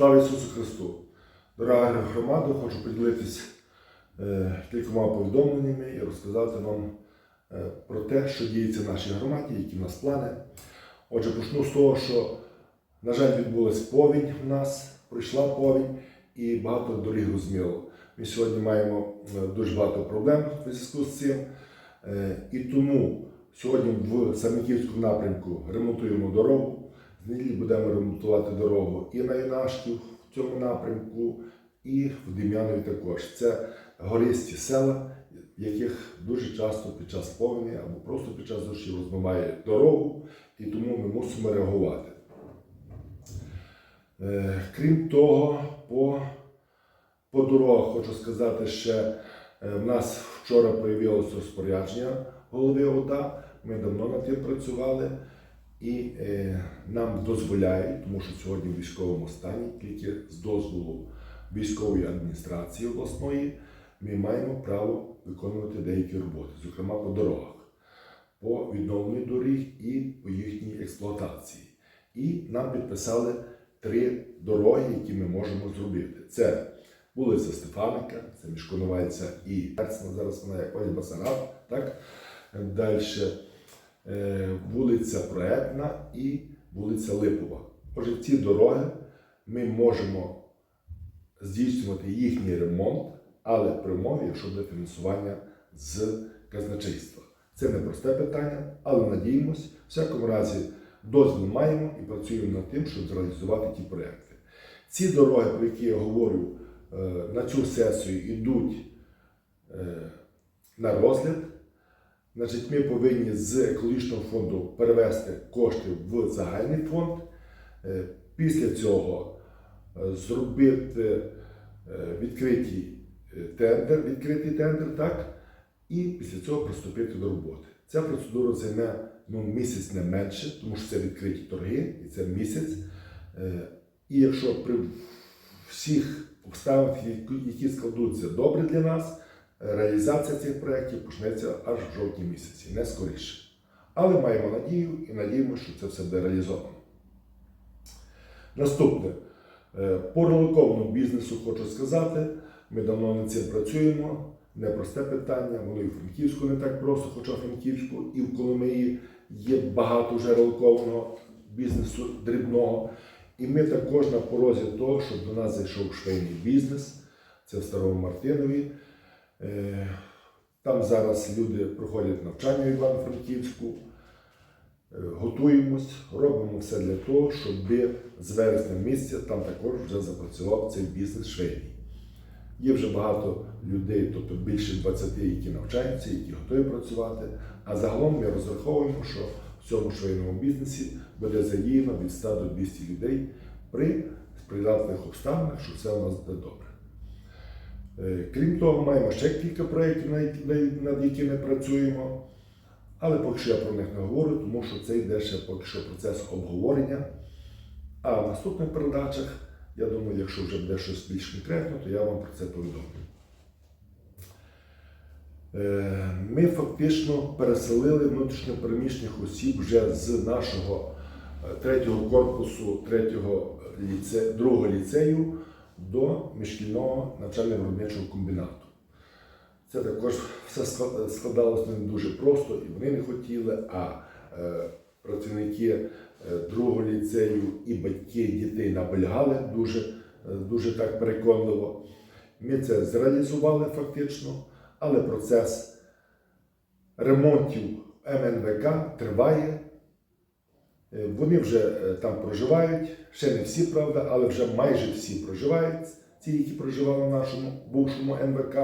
Слава Ісусу Христу! Дорога громада, хочу поділитися е, кількома повідомленнями і розказати вам е, про те, що діється в нашій громаді, які в нас плани. Отже, почну з того, що, на жаль, відбулась повінь в нас, пройшла повінь і багато доріг розміло. Ми сьогодні маємо е, дуже багато проблем в зв'язку з цим. І тому сьогодні в Самиківському напрямку ремонтуємо дорогу. Неділі будемо ремонтувати дорогу і на Юнашків в цьому напрямку, і в Дем'янові також. Це гористі села, яких дуже часто під час повені або просто під час дощів розмиває дорогу, і тому ми мусимо реагувати. Е, Крім того, по, по дорогах хочу сказати ще, е, в нас вчора появилося розпорядження голови ОДА. Ми давно над тим працювали і е, нам дозволяють, тому що сьогодні в військовому стані, тільки з дозволу військової адміністрації обласної, ми маємо право виконувати деякі роботи, зокрема по дорогах, по відновленню доріг і по їхній експлуатації. І нам підписали три дороги, які ми можемо зробити. Це вулиця Стефаника, це між Коновальця і Персна, зараз вона як Басараб, так? Далі вулиця Проектна і вулиця Липова. Отже, ці дороги ми можемо здійснювати їхній ремонт, але при умові, якщо буде фінансування з казначейства. Це не просте питання, але надіємось, в всякому разі дозвіл маємо і працюємо над тим, щоб зреалізувати ті проекти. Ці дороги, про які я говорю е, на цю сесію, йдуть е, на розгляд. Значить, ми повинні з екологічного фонду перевести кошти в загальний фонд. Е, Після цього е, зробити е, відкритий тендер, відкритий тендер, так? І після цього приступити до роботи. Ця процедура займе ну, місяць не менше, тому що це відкриті торги, і це місяць. І якщо при всіх обставинах, які складуться добре для нас, реалізація цих проєктів почнеться аж в жовтні місяці, не скоріше. Але маємо надію і надіємося, що це все буде реалізовано. Наступне. Е, По релоковому бізнесу хочу сказати, ми давно над цим працюємо. Непросте питання, воно і в Франківську не так просто, хоча в Франківську і в Коломиї є багато вже релокованого бізнесу дрібного. І ми також на порозі того, щоб до нас зайшов швейний бізнес, це в Старому Мартинові. Е, Там зараз люди проходять навчання в Івано-Франківську. Е, Готуємось, робимо все для того, щоб з вересня місяця там також вже запрацював цей бізнес швейний. Є вже багато людей, тобто більше 20, які навчаються, які готові працювати. А загалом ми розраховуємо, що в цьому швейному бізнесі буде задіяно від 100 до 200 людей при сприятливих обставинах, що все у нас буде добре. Е, Крім того, маємо ще кілька проєктів, над- якими працюємо. Але поки що я про них не говорю, тому що це йде ще поки що процес обговорення. А в наступних передачах, я думаю, якщо вже буде щось більш конкретно, то я вам про це повідомлю. Е, Ми фактично переселили внутрішньопереміщених осіб вже з нашого е, третього корпусу, третього ліце, другого ліцею до міжшкільного навчально-виробничого комбінату. Це також все складалося не дуже просто, і вони не хотіли, а е, працівники е, другого ліцею і батьки дітей наполягали дуже, е, дуже так переконливо. Ми це зреалізували фактично, але процес ремонтів МНВК триває. Е, Вони вже е, там проживають, ще не всі, правда, але вже майже всі проживають, ті, які проживали в нашому бувшому МВК.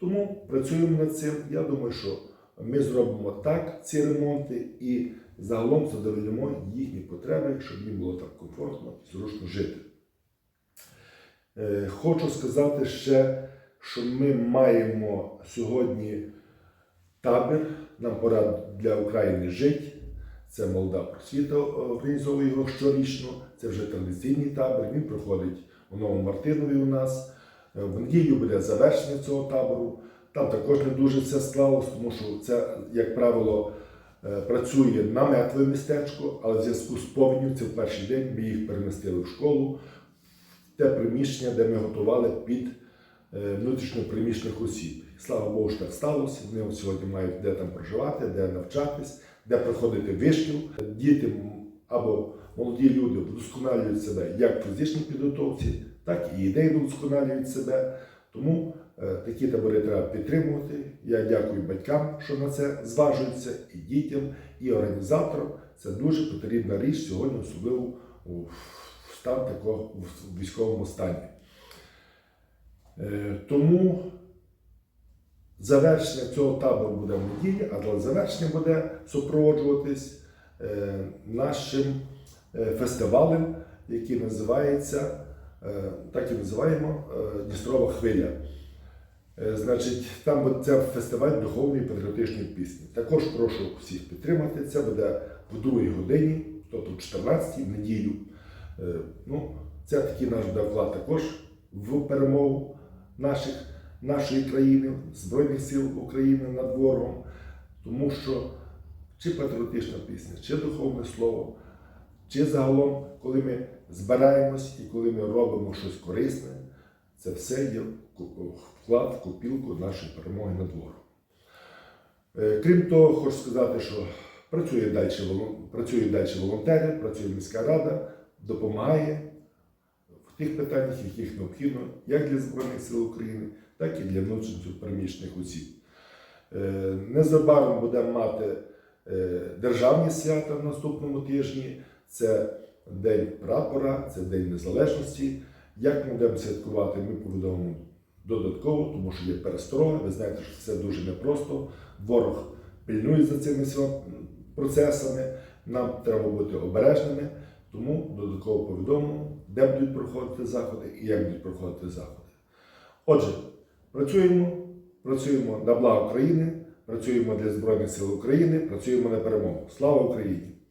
Тому працюємо над цим. Я думаю, що ми зробимо так ці ремонти і загалом задовольнимо їхні потреби, щоб їм було так комфортно і зручно жити. Е, Хочу сказати ще, що ми маємо сьогодні табір, нам пора для України жити. Це молода просвіта організовує його щорічно. Це вже традиційний табір. Він проходить у Новому Мартинові у нас. Е, В неділю буде завершення цього табору. Там також не дуже все склалось, тому що це, як правило, е, працює наметове містечко, але в зв'язку з повенню це в перший день ми їх перемістили в школу, те приміщення, де ми готували під е, внутрішньопереміщених осіб. Слава Богу, що так сталося. Вони сьогодні мають де там проживати, де навчатись, де проходити вишкіл. Діти або молоді люди вдосконалюють себе як в фізичній підготовці, так і ідейно вдосконалюють себе. Тому е, такі табори треба підтримувати. Я дякую батькам, що на це зважуються, і дітям, і організаторам. Це дуже потрібна річ сьогодні, особливо в стан такого в військовому стані. Е, Тому завершення цього табору буде в неділі, але завершення буде супроводжуватись е, нашим е, фестивалем, який називається, е, так і називаємо Дністрова хвиля. Значить, там буде фестиваль духовної патріотичної пісні. Також прошу всіх підтримати. Це буде в другій годині, тобто в 14 в неділю. Ну, це такий наш вклад також в перемогу наших, нашої країни, Збройних сил України над ворогом. Тому що чи патріотична пісня, чи духовне слово, чи загалом, коли ми збираємось і коли ми робимо щось корисне, це все є вклад в копілку нашої перемоги над ворогом. Е, Крім того, хочу сказати, що працює далі, волонтери, працює міська рада, допомагає тих питаннях, яких необхідно як для Збройних сил України, так і для внутрішньо переміщених осіб. Е, Незабаром будемо мати е, державні свята в наступному тижні. Це День прапора, це День Незалежності. Як ми будемо святкувати, ми повідомимо додатково, тому що є пересторога. Ви знаєте, що це дуже непросто. Ворог пильнує за цими процесами. Нам треба бути обережними, тому додатково повідомимо, де будуть проходити заходи і як будуть проходити заходи. Отже, працюємо, працюємо на благо України, працюємо для Збройних сил України, працюємо на перемогу. Слава Україні!